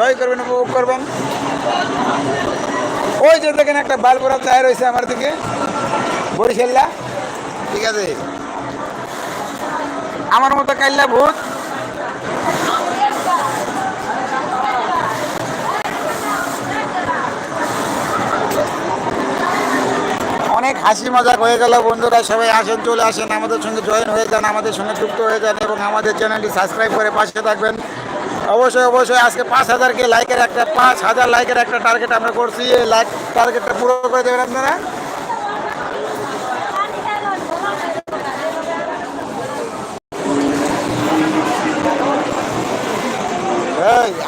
জয় করবেন উপভোগ করবেন। ওই যে দেখেন একটা বালপুরা চায় রয়েছে আমার দিকে। বরিশাল্লা। ঠিক আছে। আমার মতো কাইল্লা ভূত। অনেক হাসি মজাক হয়ে গেল। বন্ধুরা সবাই আসেন চলে আসেন। আমাদের সঙ্গে জয়েন হয়ে যান আমাদের সঙ্গে যুক্ত হয়ে যান এবং আমাদের চ্যানেলটি সাবস্ক্রাইব করে পাশে থাকবেন। অবশ্যই অবশ্যই। আজকে পাঁচ হাজারকে লাইকের একটা, পাঁচ হাজার লাইকের একটা টার্গেট আমরা করছি। এই লাইক টার্গেটটা পুরো করে দেবেন আপনারা।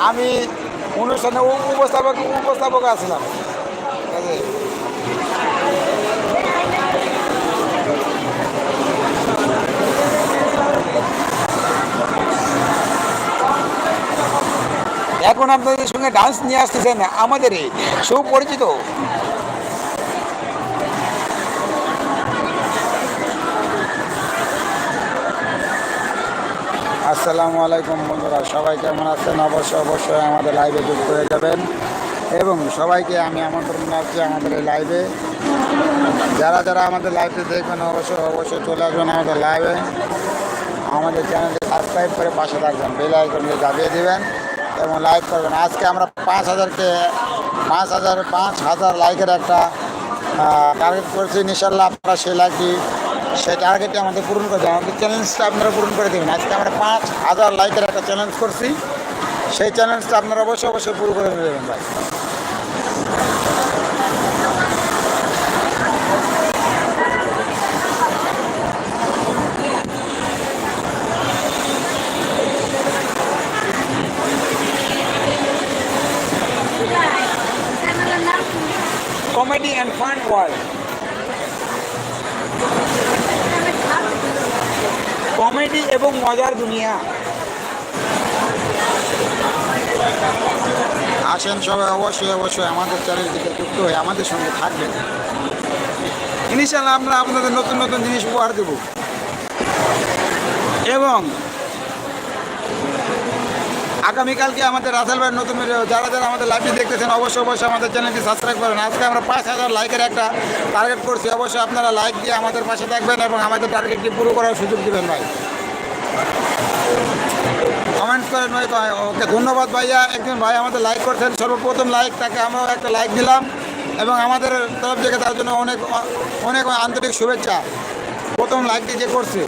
আমি অনুষ্ঠানে উপ- উপস্থাপক উপস্থাপক আসলাম এখন আপনাদের সঙ্গে ডান্স নিয়ে আসতেছেন আমাদের সুপরিচিত। আসসালামু আলাইকুম বন্ধুরা, সবাই কেমন আছেন? অবশ্যই অবশ্যই আমাদের লাইভে যুক্ত হয়ে যাবেন। এবং সবাইকে আমি আমন্ত্রণ জানাচ্ছি আমাদের এই লাইভে যারা যারা আমাদের লাইভে দেখবেন, অবশ্যই অবশ্যই চলে আসবেন আমাদের লাইভে আমাদের চ্যানেলটি সাবস্ক্রাইব করে পাশে থাকবেন বেল দাবিয়ে দেবেন। এবং লাইক করবেন। আজকে আমরা পাঁচ হাজারকে, পাঁচ হাজার পাঁচ হাজার লাইকের একটা টার্গেট করেছি। ইনশাল্লাহ আপনারা সেই লাইকটি সেই টার্গেটটি আমাদের পূরণ করে দেবেন। আমাদের চ্যালেঞ্জটা আপনারা পূরণ করে দেবেন। আজকে আমরা পাঁচ হাজার লাইকের একটা চ্যালেঞ্জ করছি। সেই চ্যালেঞ্জটা আপনারা অবশ্যই অবশ্যই পূরণ করে দেবেন ভাই। অ্যান্ড কমেডি এবং মজার দুনিয়া। আসেন সবাই, অবশ্যই অবশ্যই আমাদের চ্যানেলটিতে যুক্ত হয়ে আমাদের সঙ্গে থাকবেন। ইনশাল্লাহ আমরা আপনাদের নতুন নতুন জিনিস উপহার দেব। এবং আগামীকালকে আমাদের রাসেল ভাইয়ের নতুন যারা যারা আমাদের লাইভটি দেখতেছেন অবশ্যই অবশ্যই আমাদের চ্যানেলটি সাবস্ক্রাইব করেন আজকে আমরা পাঁচ হাজার লাইকের একটা টার্গেট করছি। অবশ্যই আপনারা লাইক দিয়ে আমাদের পাশে থাকবেন এবং আমাদের টার্গেটটি পুরো করার সুযোগ দেবেন ভাই। কমেন্ট করেন ভাই ভাই, ওকে ধন্যবাদ ভাইয়া। একজন ভাই আমাদের লাইক করছেন সর্বপ্রথম লাইক তাকে আমরাও একটা লাইক দিলাম এবং আমাদের তরফ থেকে তার জন্য অনেক অনেক আন্তরিক শুভেচ্ছা। প্রথম লাইকটি যে করছে।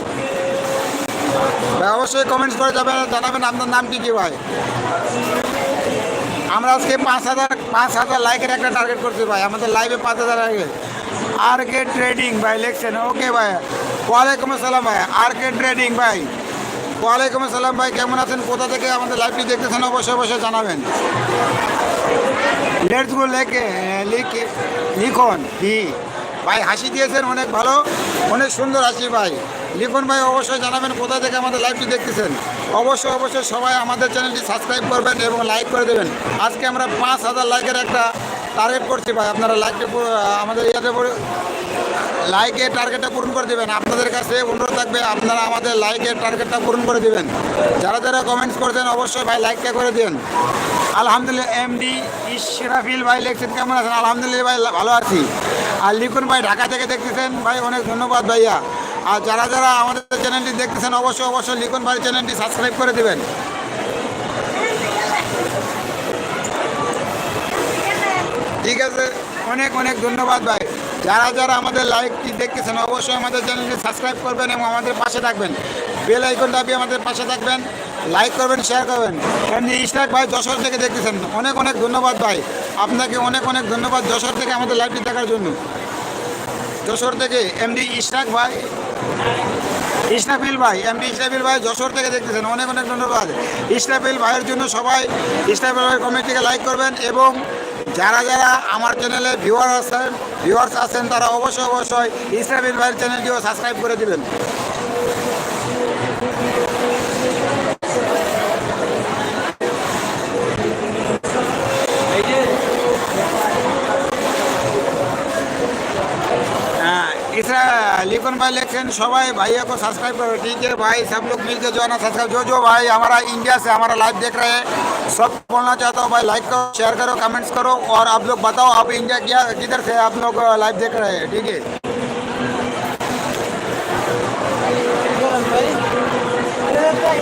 অবশ্যই কমেন্টস করে যাবেন জানাবেন আপনার নামটি কি ভাই। আমরা আজকে পাঁচ হাজার পাঁচ হাজার লাইকের একটা টার্গেট করছি ভাই, আমাদের লাইভে পাঁচ হাজার লাইকে আর কে ট্রেডিং ভাই লেখছেন ওকে ভাই, ওয়ালাইকুম আসসালাম ভাই, আর কে ট্রেডিং ভাই? ওয়ালাইকুম আসসালাম ভাই, কেমন আছেন? কোথা থেকে আমাদের লাইভটি দেখতেছেন? অবশ্যই অবশ্যই জানাবেন। লেটস গো লেখে লিখে লিখন, হি। ভাই, হাসি দিয়েছেন, অনেক ভালো, অনেক সুন্দর হাসি ভাই। লিখন ভাই অবশ্যই জানাবেন কোথা থেকে আমাদের লাইভটি দেখতেছেন। অবশ্যই অবশ্যই সবাই আমাদের চ্যানেলটি সাবস্ক্রাইব করবেন এবং লাইক করে দেবেন। আজকে আমরা পাঁচ হাজার লাইকের একটা টার্গেট করছি ভাই। আপনারা লাইকটি আমাদের ইয়াতে লাইকের টার্গেটটা পূরণ করে দেবেন। আপনাদের কাছে অনুরোধ থাকবে, আপনারা আমাদের লাইকের টার্গেটটা পূরণ করে দেবেন। যারা যারা কমেন্টস করছেন, অবশ্যই ভাই লাইকটা করে দিন। আলহামদুলিল্লাহ এমডি ইশরাফিল ভাই লেখছেন কেমন আছেন? আলহামদুলিল্লাহ ভাই ভালো আছি। আর লিখুন ভাই ঢাকা থেকে দেখতেছেন। ভাই, অনেক ধন্যবাদ ভাইয়া। আর যারা যারা আমাদের চ্যানেলটি দেখতেছেন, অবশ্যই অবশ্যই লিখুন ভাই, চ্যানেলটি সাবস্ক্রাইব করে দেবেন। ঠিক আছে, অনেক অনেক ধন্যবাদ ভাই। যারা যারা আমাদের লাইভটি দেখতেছেন, অবশ্যই আমাদের চ্যানেলটি সাবস্ক্রাইব করবেন এবং আমাদের পাশে থাকবেন। বেল আইকন দাবিয়ে আমাদের পাশে থাকবেন, লাইক করবেন, শেয়ার করবেন। এমনি ইস্টাক ভাই যশোর থেকে দেখতেছেন, অনেক অনেক ধন্যবাদ ভাই। আপনাকে অনেক অনেক ধন্যবাদ যশোর থেকে আমাদের লাইভটি দেখার জন্য। যশোর থেকে এমডি ইশরাক ভাই ইসরাফিল ভাই এমপি ইসরাফিল ভাই যশোর থেকে দেখতেছেন। অনেক অনেক ধন্যবাদ। ইসরাফিল ভাইয়ের জন্য সবাই ইসরাফিল ভাইয়ের কমেন্টটিকে লাইক করবেন এবং যারা যারা আমার চ্যানেলে ভিউয়ার আছেন ভিউয়ার্স আছেন, তারা অবশ্যই অবশ্যই ইসরাফিল ভাইয়ের চ্যানেলটিও সাবস্ক্রাইব করে দিবেন। लिखन भाई लेकिन सबाई भैया को सब्सक्राइब करो ठीक है भाई सब लोग मिलकर जो है ना सब्सक्राइब जो जो भाई हमारा इंडिया से हमारा लाइव देख रहे हैं सब बोलना चाहता हूँ भाई लाइक करो शेयर करो कमेंट्स करो और आप लोग बताओ आप इंडिया क्या किधर से आप लोग लाइव देख रहे हैं ठीक है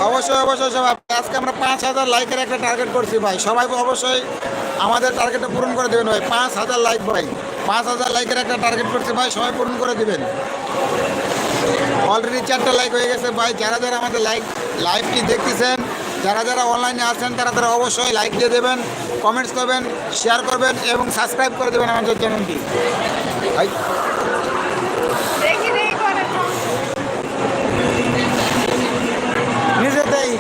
অবশ্যই অবশ্যই সবাই আজকে আমরা পাঁচ হাজার লাইকের একটা টার্গেট করছি ভাই সবাই অবশ্যই আমাদের টার্গেটটা পূরণ করে দেবেন ভাই পাঁচ হাজার লাইক ভাই পাঁচ হাজার লাইকের একটা টার্গেট করছি ভাই সবাই পূরণ করে দিবেন অলরেডি চারটা লাইক হয়ে গেছে। ভাই যারা যারা আমাদের লাইক লাইভটি দেখতেছেন যারা যারা অনলাইনে আছেন তারা তারা অবশ্যই লাইক দিয়ে দেবেন কমেন্টস করবেন শেয়ার করবেন এবং সাবস্ক্রাইব করে দেবেন আমাদের চ্যানেলটি নিজেতেই।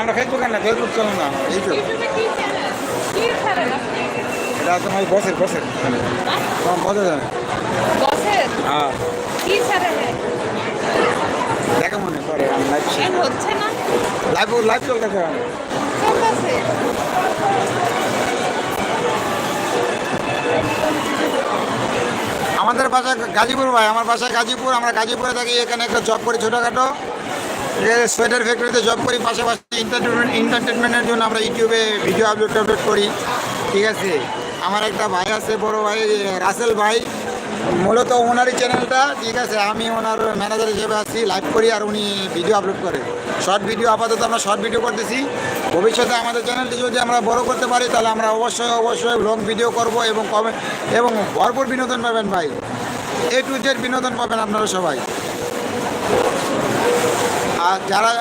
আমরা ফেসবুক না ফেসবুক চলো না। ইউটিউব ইউটিউবে কি চ্যানেল কি চ্যানেল আপনি এটা আছে আমার বসের বসের। বসে বসের হ্যাঁ। দেখা মনে আমি লাইভ হচ্ছে না? লাইভ লাইভ চলতেছে। চলতেছে। আমাদের বাসা গাজীপুর ভাই আমার বাসা গাজীপুর আমরা গাজীপুরে থাকি এখানে একটা জব করি ছোটোখাটো। সোয়েটার ফ্যাক্টরিতে জব করি, পাশাপাশি এন্টারটেনমেন্ট এন্টারটেনমেন্টের জন্য আমরা ইউটিউবে ভিডিও আপলোড আপলোড করি। ঠিক আছে? আমার একটা ভাই আছে, বড় ভাই রাসেল ভাই। মূলত ওনারই চ্যানেলটা ঠিক আছে? আমি ওনার ম্যানেজার হিসেবে আছি লাইভ করি আর উনি ভিডিও আপলোড করে। শর্ট ভিডিও আপাতত আমরা শর্ট ভিডিও করতেছি। ভবিষ্যতে আমাদের চ্যানেলটি যদি আমরা বড় করতে পারি, তাহলে আমরা অবশ্যই অবশ্যই লং ভিডিও করব এবং কমে এবং ভরপুর বিনোদন পাবেন ভাই। এ টু জেড বিনোদন পাবেন আপনারা সবাই। আর যারা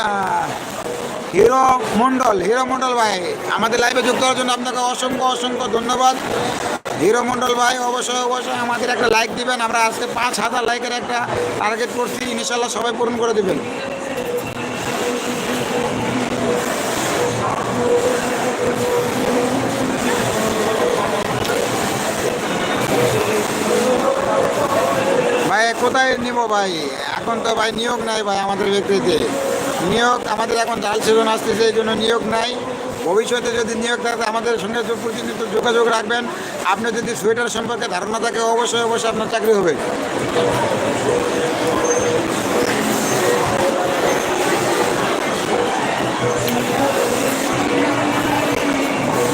হিরো মণ্ডল হিরো মণ্ডল ভাই, আমাদের লাইভে যুক্ত হওয়ার জন্য আপনাকে অসংখ্য অসংখ্য ধন্যবাদ। হিরো মণ্ডল ভাই, অবশ্যই অবশ্যই আমাদের একটা লাইক দিবেন। আমরা আজকে পাঁচ হাজার লাইকের একটা টার্গেট করছি। ইনশাল্লাহ সবাই পূরণ করে দেবেন। ভাই, কোথায় নিব ভাই? এখন তো ভাই নিয়োগ নাই ভাই আমাদের ব্যক্তিতে। নিয়োগ আমাদের এখন জাল সিজন আসতেছে এই জন্য নিয়োগ নাই। ভবিষ্যতে যদি নিয়োগ থাকে, আমাদের সঙ্গে প্রতিনিয়ত যোগাযোগ রাখবেন। আপনি যদি সোয়েটার সম্পর্কে ধারণা থাকে, অবশ্যই অবশ্যই আপনার চাকরি হবে।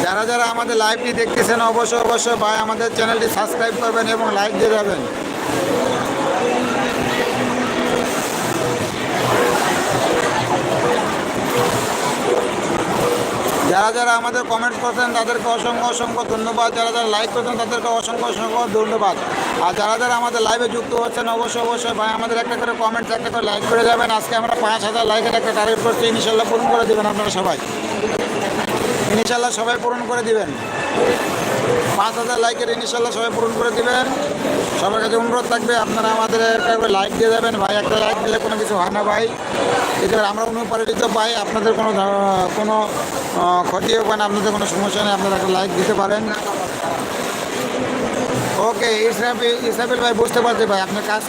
যারা যারা আমাদের লাইভটি দেখতেছেন, অবশ্যই অবশ্যই ভাই আমাদের চ্যানেলটি সাবস্ক্রাইব করবেন এবং লাইক দিয়ে যাবেন। যারা যারা আমাদের কমেন্ট করছেন, তাদেরকে অসংখ্য অসংখ্য ধন্যবাদ। যারা যারা লাইক করছেন, তাদেরকে অসংখ্য অসংখ্য ধন্যবাদ। আর যারা যারা আমাদের লাইভে যুক্ত হচ্ছেন, অবশ্যই অবশ্যই ভাই, আমাদের একটা করে কমেন্টস একটা করে লাইক করে যাবেন। আজকে আমরা পাঁচ হাজার লাইকের একটা টার্গেট করছি। ইনশাল্লাহ পূরণ করে দেবেন আপনারা সবাই। ইনশাল্লাহ সবাই পূরণ করে দিবেন। পাঁচ হাজার লাইকের ইনশাল্লাহ সবাই পূরণ করে দেবেন। সবার কাছে অনুরোধ থাকবে, আপনারা আমাদের একটা লাইক দিয়ে যাবেন। ভাই, একটা লাইক দিলে কোনো কিছু হয় না ভাই। এতে আমরা অনুপ্রাণিত পাই আপনাদের কোনো কোনো ক্ষতি হবে না, আপনাদের কোনো সমস্যা নেই, আপনারা একটা লাইক দিতে পারেন। ওকে ইসরাফিল ইসরাফিল ভাই, বুঝতে পারছি ভাই, আপনি কাজ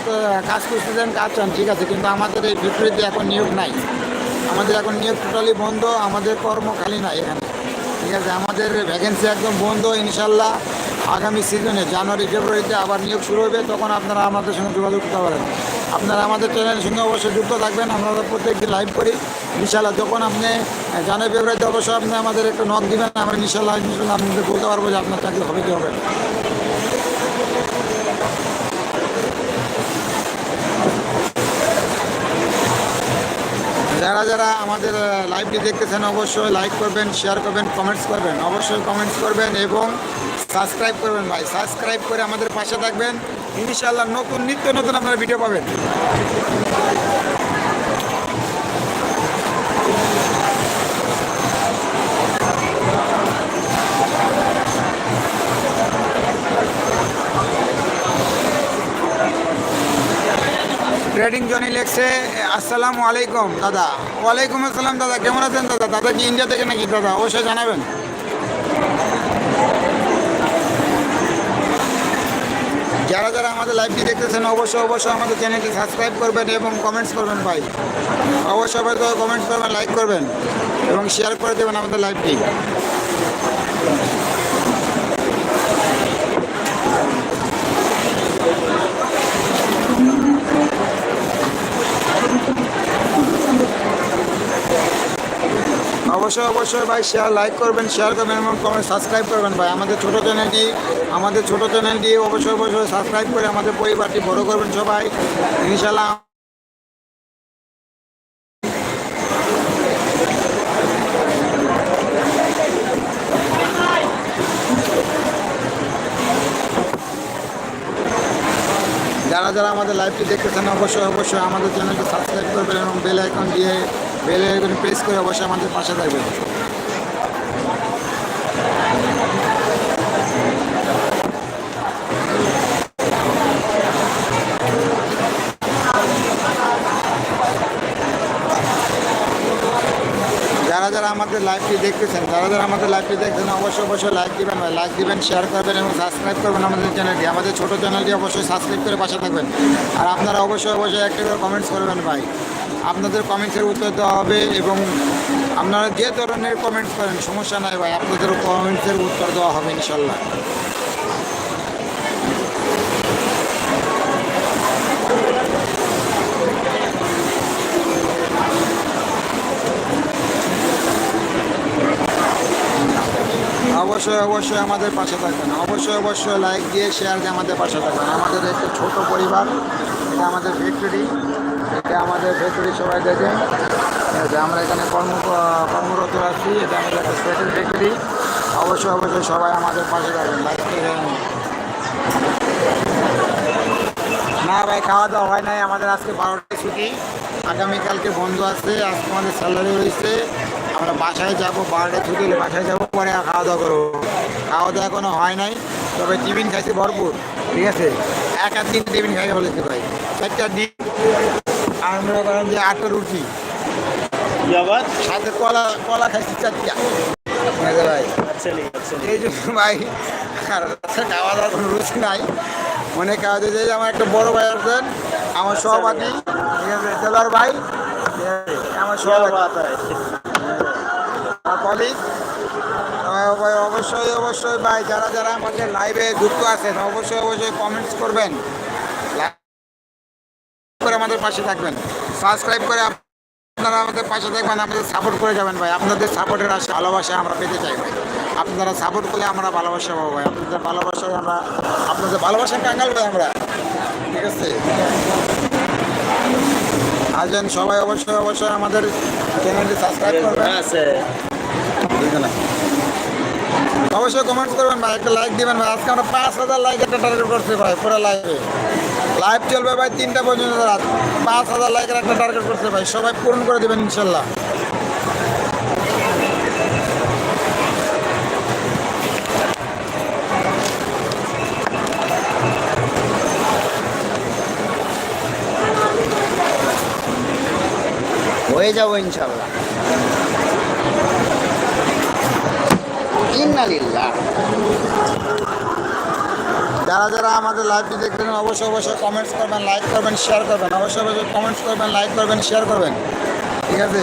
কাজ করতেছেন, কাজ চান, ঠিক আছে, কিন্তু আমাদের এই বিপরীতে এখন নিয়োগ নাই। আমাদের এখন নিয়োগ টোটালি বন্ধ, আমাদের কর্ম খালি নাই এখানে। ঠিক আছে, আমাদের ভ্যাকেন্সি একদম বন্ধ, ইনশাল্লাহ আগামী সিজনে জানুয়ারি ফেব্রুয়ারিতে আবার নিয়োগ শুরু হবে, তখন আপনারা আমাদের সঙ্গে যোগাযোগ করতে পারেন। আপনারা আমাদের চ্যানেলের সঙ্গে অবশ্যই যুক্ত থাকবেন, আমরা প্রত্যেকদিন লাইভ করি, ইনশাল্লাহ যখন আপনি জানুয়ারি ফেব্রুয়ারিতে অবশ্যই আপনি আমাদের একটু নক দিবেন, আমরা ইনশাল্লাহ ইনশাল্লাহ আপনাদের বলতে পারব যে আপনার চাকরি হবে কি হবে। যারা যারা আমাদের লাইভটি দেখতেছেন অবশ্যই লাইক করবেন শেয়ার করবেন কমেন্টস করবেন। অবশ্যই কমেন্টস করবেন এবং সাবস্ক্রাইব করবেন ভাই। সাবস্ক্রাইব করে আমাদের পাশে থাকবেন। ইনশাআল্লাহ নতুন, নিত্য নতুন আপনারা ভিডিও পাবেন। ট্রেডিং জনি লেখছে, আসসালামু আলাইকুম, দাদা। ওয়ালাইকুম আসসালাম, দাদা, কেমন আছেন, দাদা? দাদা কি ইন্ডিয়া থেকে নাকি, দাদা? অবশ্যই জানাবেন। যারা যারা আমাদের লাইভটি দেখতেছেন, অবশ্যই অবশ্যই আমাদের চ্যানেলটি সাবস্ক্রাইব করবেন এবং কমেন্টস করবেন ভাই। অবশ্যই অবশ্যই কমেন্টস করবেন লাইক করবেন এবং শেয়ার করে দেবেন আমাদের লাইভটি অবশ্যই অবশ্যই ভাই শেয়ার লাইক করবেন শেয়ার করবেন এবং কমেন্ট সাবস্ক্রাইব করবেন ভাই। আমাদের ছোটো চ্যানেলটি আমাদের ছোটো চ্যানেলটি অবশ্যই অবশ্যই সাবস্ক্রাইব করে আমাদের পরিবারটি বড় করবেন সবাই। ইনশাল্লাহ যারা যারা আমাদের লাইভটি দেখতেছেন, অবশ্যই অবশ্যই আমাদের চ্যানেলটি সাবস্ক্রাইব করবেন এবং বেল আইকন দিয়ে বেল আইকন প্রেস করে অবশ্যই আমাদের পাশে থাকবেন। যারা যারা আমাদের লাইভটি দেখতেছেন, যারা যারা আমাদের লাইভটি দেখছেন অবশ্যই অবশ্যই লাইক দিবেন লাইক দিবেন শেয়ার করবেন এবং সাবস্ক্রাইব করবেন আমাদের চ্যানেলটি আমাদের ছোটো চ্যানেলটি অবশ্যই সাবস্ক্রাইব করে পাশে থাকবেন। আর আপনারা অবশ্যই অবশ্যই একটা করে কমেন্টস করবেন, ভাই। আপনাদের কমেন্টসের উত্তর দেওয়া হবে এবং আপনারা যে ধরনের কমেন্টস করেন, সমস্যা নাই ভাই, আপনাদের কমেন্টসের উত্তর দেওয়া হবে ইনশাল্লাহ অবশ্যই অবশ্যই আমাদের পাশে থাকবেন। অবশ্যই অবশ্যই লাইক দিয়ে শেয়ার দিয়ে আমাদের পাশে থাকবেন। আমাদের একটা ছোট পরিবার, এটা আমাদের এটা আমাদের ফ্যাক্টরি সবাই দেখে যে আমরা এখানে কর্ম, কর্মরত আছি এটা আমাদের একটা সোয়েটার ফ্যাক্টরি অবশ্যই অবশ্যই সবাই আমাদের পাশে থাকবেন। না ভাই খাওয়া দাওয়া হয় নাই। আমাদের আজকে বারোটায় ছুটি। আগামীকালকে বন্ধ আছে। আজকে আমাদের স্যালারি হয়েছে আমরা বাসায় যাব, বারোটায় ছুটি হলে বাসায় যাব, পরে খাওয়া দাওয়া করব। খাওয়া দাওয়া এখনও হয় নাই। তবে টিফিন খাইছি ভরপুর, ঠিক আছে? এক আর তিন টিফিন খাই বলেছে ভাই। চারটা ডিম আর যে আটটা রুটি। সাথে কলা কলা খাইছি চারটা। ভাই। ভাই আর খাওয়া রুচি নাই। যে আমার একটা বড় ভাই আমার ঠিক আছে ভাই আমার অবশ্যই অবশ্যই ভাই যারা যারা আমাদের লাইভে যুক্ত আছেন অবশ্যই অবশ্যই কমেন্টস করবেন। করে আমাদের পাশে থাকবেন। সাবস্ক্রাইব করে আপনারা আমাদের পাশে থাকবেন আমাদের সাপোর্ট করে যাবেন ভাই। আপনাদের সাপোর্টের আসে ভালোবাসা আমরা পেতে চাই ভাই। আপনারা সাপোর্ট করলে আমরা ভালোবাসা পাবো ভাই। আপনাদের ভালোবাসায় আমরা আপনাদের ভালোবাসা কাঙ্গাল ভাই আমরা। ঠিক আছে? আসবেন সবাই অবশ্যই অবশ্যই আমাদের চ্যানেলটি সাবস্ক্রাইব করবেন। से অবশ্যই কমেন্ট করবেন ভাই। একটা লাইক দিবেন ভাই। আজকে আমরা পাঁচ হাজার লাইক একটা টার্গেট করছি ভাই পুরো লাইভে লাইভ চলবে ভাই তিনটা পর্যন্ত রাত। পাঁচ হাজার লাইকের একটা টার্গেট করছে ভাই। সবাই পূরণ করে দেবেন ইনশাল্লাহ। হয়ে যাব ইনশাল্লাহ। ইন্নালিল্লাহ। যারা যারা আমাদের লাইভটি দেখবেন অবশ্যই অবশ্যই কমেন্টস করবেন লাইক করবেন শেয়ার করবেন। অবশ্যই অবশ্যই কমেন্টস করবেন লাইক করবেন শেয়ার করবেন। ঠিক আছে?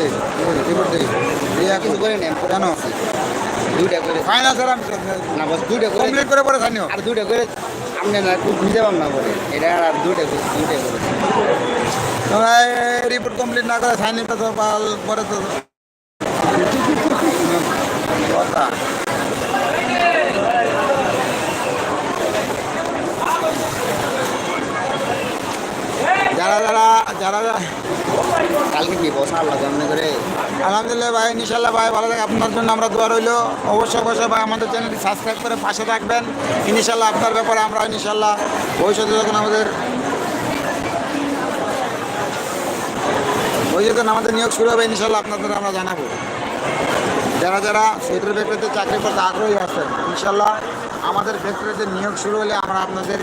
কিছু করে নেন। কেন? দুইটা করে। ফাইনাল স্যার আমি না বস দুইটা করে কমপ্লিট করে পরে স্থানীয়। আর দুইটা করে আপনি না না বলে এটা আর দুইটা করে দুইটা করে। রিপোর্ট কমপ্লিট না করে সাইন পরে তো কথা যারা যারা কালকে কি বসা আল্লাহ জানে করে? আলহামদুলিল্লাহ ভাই ইনশাল্লাহ ভাই ভালো থাকে। আপনার জন্য আমরা দোয়া রইল। অবশ্যই অবশ্যই ভাই আমাদের চ্যানেলটি সাবস্ক্রাইব করে পাশে থাকবেন। ইনশাল্লাহ আপনার ব্যাপারে আমরা ইনশাল্লাহ ভবিষ্যতে যখন আমাদের ওই যখন আমাদের নিয়োগ শুরু হবে ইনশাল্লাহ আপনাদের আমরা জানাব। যারা যারা সোয়েটার ফ্যাক্টরিতে চাকরি করতে আগ্রহী আছেন ইনশাল্লাহ আমাদের ফ্যাক্টরিতে নিয়োগ শুরু হলে আমরা আপনাদের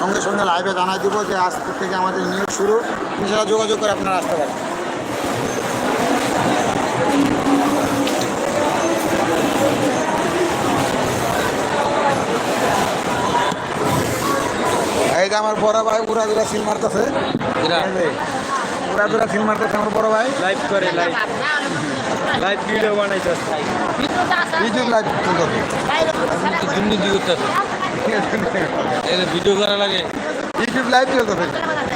সঙ্গে সঙ্গে লাইভে জানাই দিব যে আজ থেকে আমাদের নিয়োগ শুরু। ইনশাল্লাহ যোগাযোগ করে আপনারা আসতে পারেন। এই যে আমার বড় ভাই উড়া দুরা সিল মারতেছে। উড়া। দুরা সিল মারতেছে আমার বড় ভাই। লাইভ করে লাইভ লাইভ ভিডিও বানাইছে ইউটিউব লাইভ চলতেছে দুর্নীতি করতেছে? ভিডিও করা লাগে। ইউটিউব লাইভ চলতেছে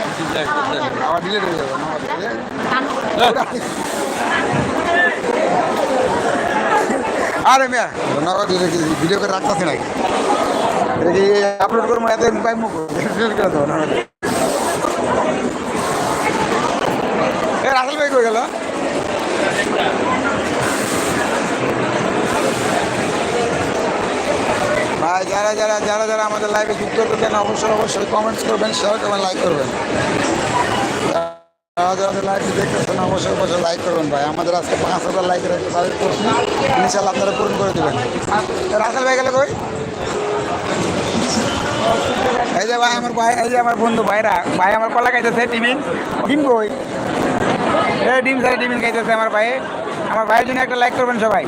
ইউটিউব লাইভ করতেছে আবার ডিলেট হয়ে যাবে। আরে মিয়া নগদ ভিডিও করে রাখতেছে নাকি? এটা কি আপলোড করব এত পাই মুখ ডিলিট করে দেবো নগদ। এ রাসেল ভাই কই গেল? ভাই, যারা যারা যারা যারা আমাদের লাইভে যুক্ত করবেন অবশ্যই অবশ্যই কমেন্টস করবেন শেয়ার করবেন লাইক করবেন। যারা অবশ্যই অবশ্যই লাইক করবেন ভাই। আমাদের পাঁচ হাজার করে দেবেন। ভাই গেলে কই? এই যে ভাই, আমার ভাই, এই যে আমার বন্ধু ভাইরা। ভাই, আমার খাইতেছে ডিম ডিম খাইতেছে আমার ভাই। আমার ভাইয়ের জন্য একটা লাইক করবেন সবাই।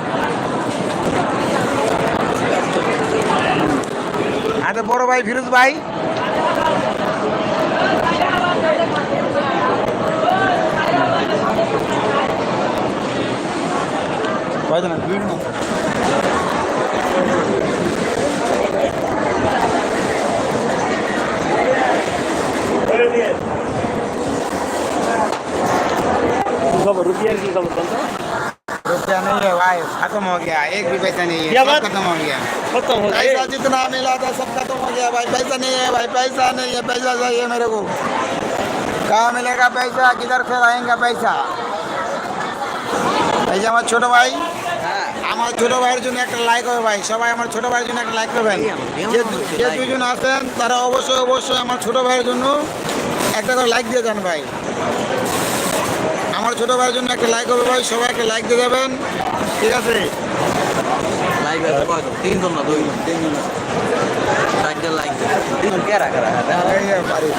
আর বড় ভাই ফিরোজ ভাই। কয়জন रुपया नहीं है भाई खत्म हो गया एक भी पैसा नहीं है क्या सब बात? खत्म हो गया খতম হয়ে पैसा जितना मिला था सब खत्म हो गया भाई पैसा नहीं है भाई पैसा नहीं है पैसा चाहिए मेरे को कहाँ मिलेगा पैसा किधर से आएगा पैसा এই যে আমার ছোট ভাই আমার ছোট ভাইয়ের জন্য একটা লাইক হবে ভাই সবাই আমার ছোট ভাইয়ের জন্য একটা লাইক করবেন যে যে দুজন আছেন তারা অবশ্যই অবশ্যই আমার ছোট ভাইয়ের জন্য একটা করে লাইক দিয়ে যান ভাই আমার ছোট ভাইয়ের জন্য একটা লাইক হবে ভাই সবাই একটা লাইক দিয়ে যাবেন। ঠিক আছে? লাইভ আছে কয়জন? তিনজন না দুইজন? তিনজন চারটা লাইভ তিনজন কে রাখা রাখা? এই যে বাড়ি।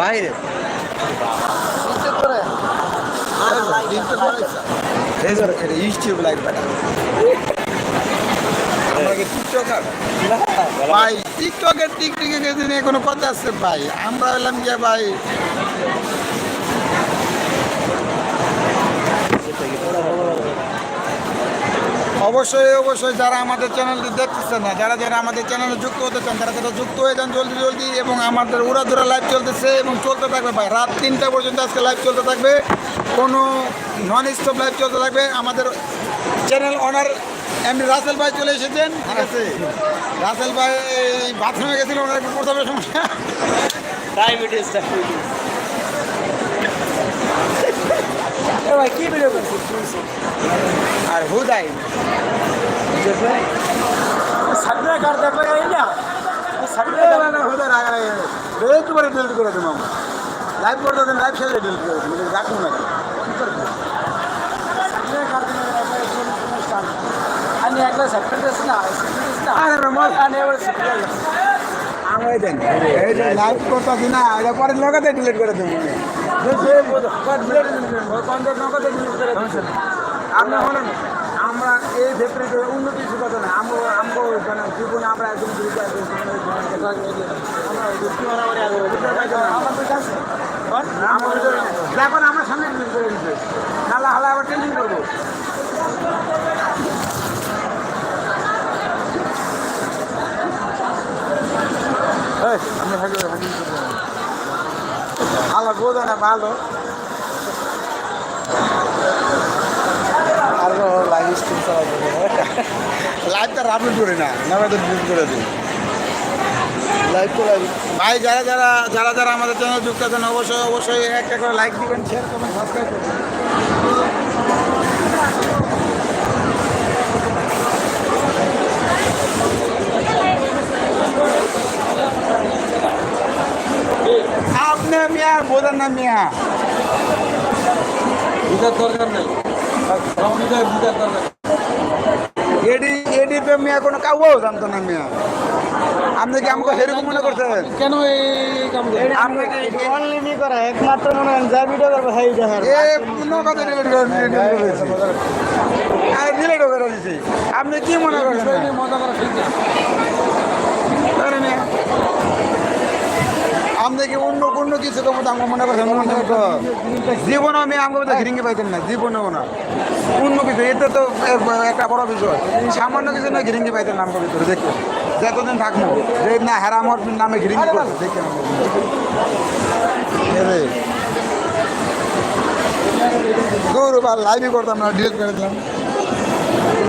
বাইরে। এই যে এটা ইউটিউব লাইক বেটা আমরা কি টিকটকার ভাই টিকটকের টিকটিকে গেছে নিয়ে কোনো কথা আছে? ভাই আমরা হলাম গিয়ে ভাই অবশ্যই অবশ্যই যারা আমাদের চ্যানেলটি দেখতেছেন না, যারা যারা আমাদের চ্যানেলে যুক্ত হতে চান, তারা যারা যুক্ত হয়ে যান জলদি জলদি এবং আমাদের উড়াধুরা লাইভ চলতেছে এবং চলতে থাকবে ভাই। রাত তিনটা পর্যন্ত আজকে লাইভ চলতে থাকবে। কোনো নন স্টপ লাইভ চলতে থাকবে। আমাদের চ্যানেল অনার এমনি রাসেল ভাই চলে এসেছেন, ঠিক আছে? রাসেল ভাই বাথরুমে গেছিল, ওনার একটু প্রথমে সমস্যা। ডায়াবেটিস ডায়াবেটিস এ ভাই কী ভিডিও করছিস আর হুদাই সাবরে কার দেখলে গেলি না সাবরে না হুদাই রাগা রেট করে ডিলিট করে দেবো লাইভ করতে দেন লাইভ খেলে ডিলিট করে দেবো। রাখুন না। কী করব? আমি একবার সাবস্ক্রাইব করছি না আরে মজা নেই এবার সাবস্ক্রাইব দেন এই যে লাইভ করতেছি না এটা পরে নগদে ডিলিট করে দেবো আপনি বলেন আমরা এই যে উন্নতি শিখাতে না আমরা আমরা মানে জীবনে আমরা একদম আমরা সামনে ডিলিট করে দিতে নাহলে হালা আবার টেন্ডিং করব ভালো বোঝো না ভালো। আর লাইভ স্ট্রিম চালাবো লাইভটা আপলোড করি না নামে তো করে দিই। লাইভ তো ভাই, যারা যারা যারা যারা আমাদের চ্যানেল যুক্ত আছেন, অবশ্যই অবশ্যই একটা করে লাইক দিবেন শেয়ার করবেন সাবস্ক্রাইব করবেন। আপনি মিয়া বোঝেন না মিয়া বুঝার দরকার নেই। বুঝার দরকার এডি এডি তো মিয়া কোনো কাউও জানতো না মিয়া। আপনি কি আমাকে সেরকম মনে করছেন? কেন এই কাম আপনি কি? অনলাইনে করা? একমাত্র মনে হয় যা ভিডিও করবে সেই দেখার এ পুনো কথা ডিলিট করে ডিলিট করে দিছি আপনি কি মনে করছেন? মজা করা ঠিক না। আরে মিয়া আপনি কি অন্য অন্য কিছু তো আমার মনে তো জীবনে আমি আমাকে ঘিরিঙ্গি পাইতেন না জীবনেও না। অন্য কিছু, এটা তো একটা বড় বিষয়। সামান্য কিছু না ঘিরিঙ্গি পাইতেন না আমাকে ভিতরে, দেখতে। যতদিন থাকব, যে না আমার নামে ঘিরিঙ্গি করছে দেখে দূর বা লাইভই করতাম না ডিলিট করে দিলাম।